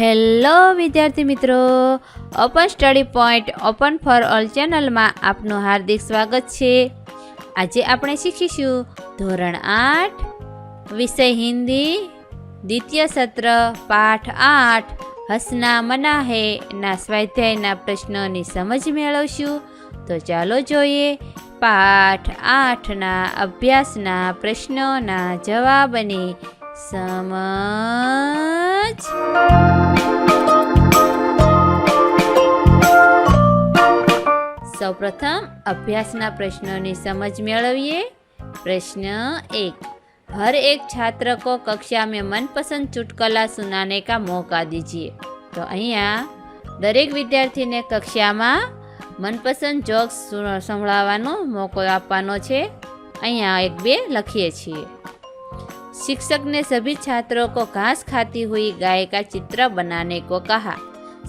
Hello વિદ્યાર્થી મિત્રો. Open study point open for all ચેનલમાં આપનું હાર્દિક સ્વાગત છે. આજે આપણે શીખીશું ધોરણ આઠ, વિષય હિન્દી, દ્વિતીય સત્ર, પાઠ આઠ, હસના મના હે ના સ્વાધ્યાયના પ્રશ્નોની સમજ મેળવશું. તો ચાલો જોઈએ પાઠ આઠના અભ્યાસના પ્રશ્નોના જવાબની સમજ. સૌપ્રથમ અભ્યાસના પ્રશ્નોની સમજ મેળવીએ प्रश्न एक हर एक छात्र को कक्षा में मनपसंद चुटकला सुनाने का मौका दीजिए તો અહીંયા દરેક વિદ્યાર્થીને કક્ષામાં મનપસંદ જોક્સ સંભળાવવાનો મોકો આપવાનો છે અહીંયા એક બે લખીએ છીએ शिक्षक ने सभी छात्रों को घास खाती हुई गाय का चित्र बनाने को कहा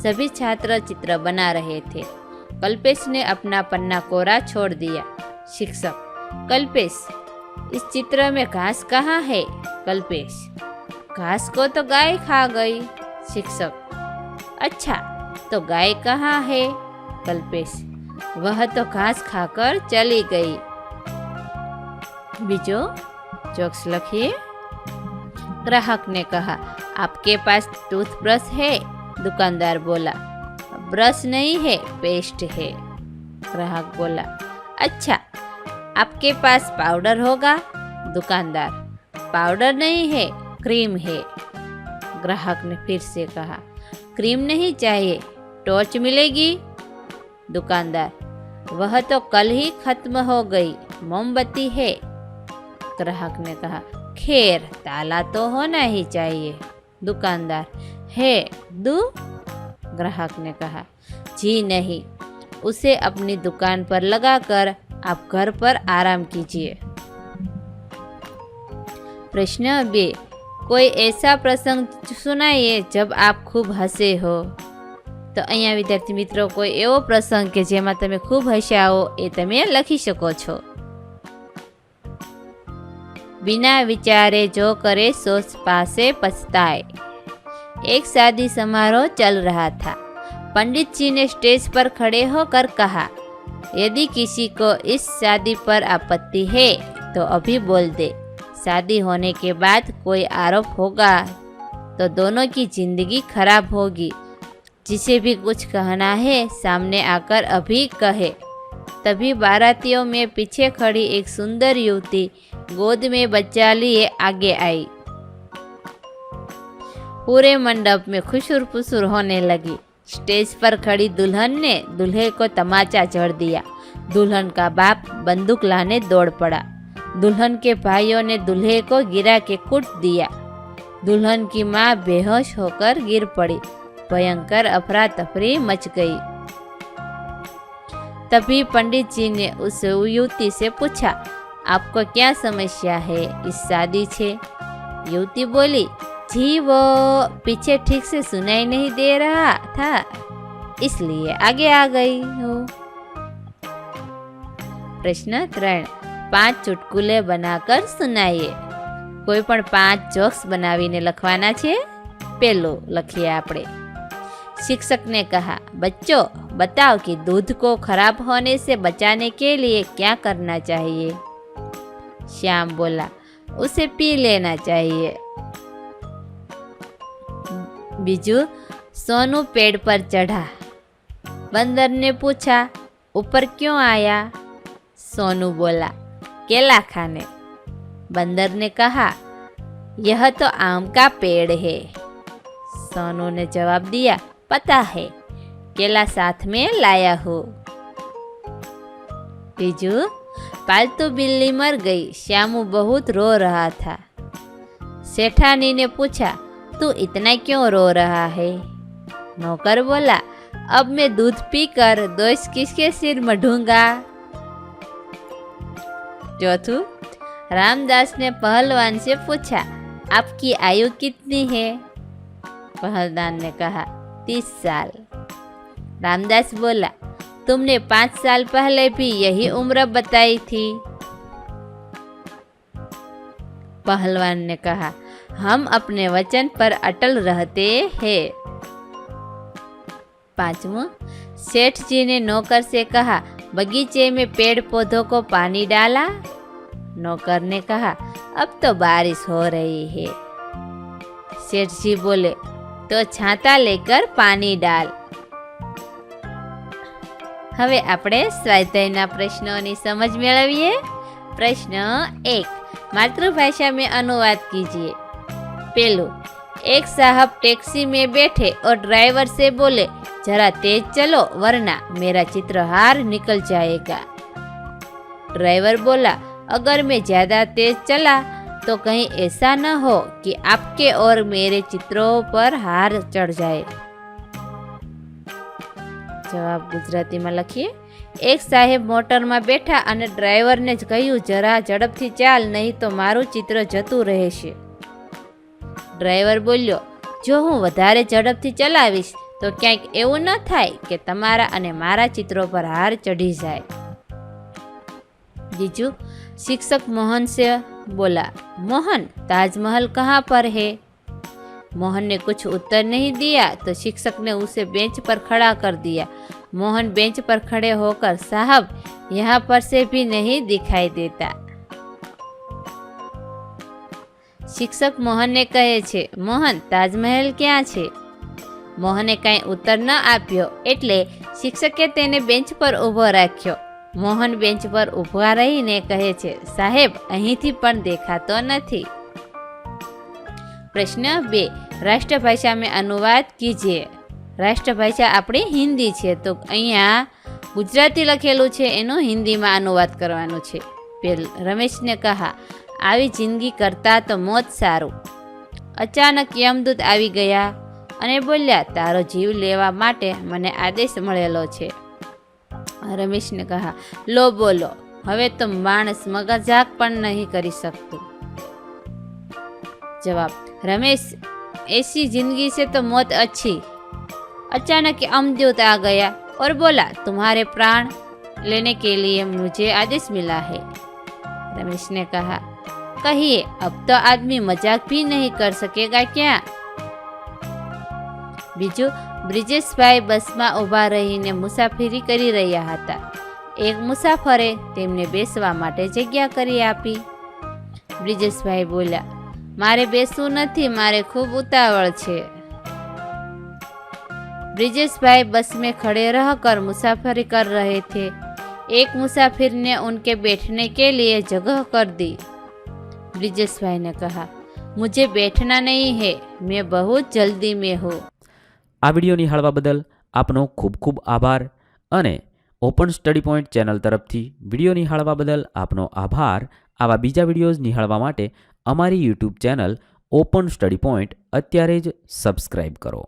सभी छात्र चित्र बना रहे थे कल्पेश ने अपना पन्ना कोरा छोड़ दिया। शिक्षक, कल्पेश, इस चित्र में घास कहाँ है? कल्पेश, घास को तो गाय खा गई। शिक्षक अच्छा तो गाय कहाँ है? कल्पेश, वह तो घास खाकर चली गई। बीजो, जोक्स लिखिए। ग्राहक ने कहा, आपके पास टूथब्रश है? दुकानदार बोला ब्रश नहीं है, पेस्ट है। ग्राहक बोला अच्छा आपके पास पाउडर होगा? दुकानदार, पाउडर नहीं है, क्रीम है। ग्राहक ने फिर से कहा, क्रीम नहीं चाहिए, टॉर्च मिलेगी? दुकानदार, वह तो कल ही खत्म हो गई, मोमबत्ती है। ग्राहक ने कहा, खैर, ताला तो होना ही चाहिए। दुकानदार, है, दू ग्राहक ने कहा जी नहीं उसे अपनी दुकान पर लगाकर आप घर पर आराम कीजिए प्रश्न बे કોઈ એસા પ્રસંગ સુનાઈએ જબ આપ ખૂબ હસે હો તો અહીંયા વિદ્યાર્થી મિત્રો કોઈ એવો પ્રસંગ કે જેમાં તમે ખૂબ હસ્યા હો એ તમે લખી શકો છો बिना विचारे जो करे सो पासे पछताए एक शादी समारोह चल रहा था। पंडित जी ने स्टेज पर खड़े होकर कहा, यदि किसी को इस शादी पर आपत्ति है तो अभी बोल दे। शादी होने के बाद कोई आरोप होगा तो दोनों की ज़िंदगी खराब होगी। जिसे भी कुछ कहना है, सामने आकर अभी कहे। तभी बारातियों में पीछे खड़ी एक सुंदर युवती गोद में बच्चा लिए आगे आई। पूरे मंडप में खुशुर पुसुर होने लगी। स्टेज पर खड़ी दुल्हन ने दूल्हे को तमाचा जड़ दिया। दुल्हन का बाप बंदूक लाने दौड़ पड़ा। दुल्हन के भाइयों ने दूल्हे को गिरा के कूट दिया। दुल्हन की माँ बेहोश होकर गिर पड़ी। भयंकर अफरा तफरी मच गई। तभी पंडित जी ने उस युवती से पूछा, आपको क्या समस्या है? इस शादी से युवती बोली जी वो पीछे ठीक से सुनाई नहीं दे रहा था इसलिए आगे आ गई हूँ પ્રશ્ન ત્રણ પાંચ ચુટકુલે બનાકર સુનાઈએ કોઈ પણ પાંચ જોક્સ બનાવીને લખવાના છે પેલું લખીએ આપણે शिक्षक ने कहा बच्चों बताओ कि दूध को खराब होने से बचाने के लिए क्या करना चाहिए श्याम बोला उसे पी लेना चाहिए बीजू सोनू पेड़ पर चढ़ा बंदर ने पूछा ऊपर क्यों आया सोनू बोला केला खाने बंदर ने कहा यह तो आम का पेड़ है सोनू ने जवाब दिया पता है केला साथ में लाया हो बीजू पालतू बिल्ली मर गई श्यामू बहुत रो रहा था सेठानी ने पूछा तू इतना क्यों रो रहा है? नौकर बोला, अब मैं दूध पीकर दोष किसके सिर मढ़ूँगा चौथू, रामदास ने पहलवान से पूछा, आपकी आयु कितनी है? पहलवान ने कहा, तीस साल. रामदास बोला, तुमने पाँच साल पहले भी यही उम्र बताई थी? पहलवान ने कहा हम अपने वचन पर अटल रहते हैं पांचवा सेठ जी ने नौकर से कहा बगीचे में पेड़ पौधों को पानी डाला नौकर ने कहा अब तो बारिश हो रही है सेठ जी बोले तो छाता लेकर पानी डाल હવે આપણે સ્વાધ્યાયના પ્રશ્નોની સમજ મેળવીએ પ્રશ્ન એક मातृभाषा में अनुवाद कीजिए पेलू एक साहब टैक्सी में बैठे और ड्राइवर से बोले जरा तेज चलो वरना मेरा चित्रहार निकल जाएगा ड्राइवर बोला अगर मैं ज़्यादा तेज चला तो कहीं ऐसा न हो कि आपके और मेरे चित्रों पर हार चढ़ जाए જવાબ ગુજરાતીમાં લખીએ એક સાહેબ મોટરમાં બેઠા અને ડ્રાઈવરને જ કહ્યું જરા ઝડપથી ચાલ નહીં તો મારું ચિત્ર જતું રહેશે ડ્રાઈવર બોલ્યો જો હું વધારે ઝડપથી ચલાવીશ તો ક્યાંક એવું ન થાય કે તમારા અને મારા ચિત્રો પર હાર ચઢી જાય બીજું शिक्षक मोहन से बोला मोहन ताजमहल कहाँ पर है मोहन ने कुछ उत्तर नहीं दिया तो शिक्षक ने उसे बेंच पर खड़ा कर दिया मोहन बेंच पर खड़े होकर साहब यहाँ पर से भी नहीं दिखाई देता શિક્ષક મોહનને કહે છે, મોહન, તાજમહેલ ક્યાં છે? મોહને કાંઈ ઉત્તર ન આપ્યો એટલે શિક્ષકે તેને બેન્ચ પર ઊભો રાખ્યો. મોહન બેન્ચ પર ઊભા રહીને કહે છે, સાહેબ, અહીંથી પણ દેખાતો નથી. પ્રશ્ન બે, રાષ્ટ્રભાષા મેં અનુવાદ કીજીએ રાષ્ટ્રભાષા આપણી હિન્દી છે, તો અહીંયા ગુજરાતી લખેલું છે, એનું હિન્દીમાં અનુવાદ કરવાનું છે. પેલ, રમેશને કહા આવી જિંદગી કરતાં તો મોત સારું અચાનક યમદૂત આવી ગયા અને બોલ્યા તારો જીવ લેવા માટે મને આદેશ મળેલો છે રમેશને કહા લો બોલો હવે તો માણસ મગજાક પણ નહીં કરી શકતું जवाब रमेश ऐसी जिंदगी से तो मौत अच्छी अचानक अमद्योत आ गया और बोला तुम्हारे प्राण लेने के लिए मुझे आदेश मिला है रमेश ने कहा कहिए अब तो आदमी मजाक भी नहीं कर सकेगा क्या બીજું બ્રિજેશભાઈ બસમાં ઊભા રહીને મુસાફરી કરી રહ્યા હતા એક મુસાફરે તેમને બેસવા માટે જગ્યા કરી આપી બ્રિજેશભાઈ બોલ્યા મારે બેસવું નથી મારે ખૂબ ઉતાવળ છે ब्रिजेश बस में खड़े रहकर मुसाफरी कर रहे थे एक मुसाफिर ने उनके बैठने के लिए जगह कर दी ब्रिजेश भाई ने कहा मुझे बैठना नहीं है मैं बहुत जल्दी में हूँ આ વિડીયો નિહાળવા બદલ આપનો ખૂબ ખૂબ આભાર અને ઓપન સ્ટડી પોઈન્ટ ચેનલ તરફથી વિડીયો નિહાળવા બદલ આપનો આભાર આવા બીજા વિડીયોઝ નિહાળવા માટે અમારી YouTube channel open study point અત્યારે જ સબસ્ક્રાઇબ કરો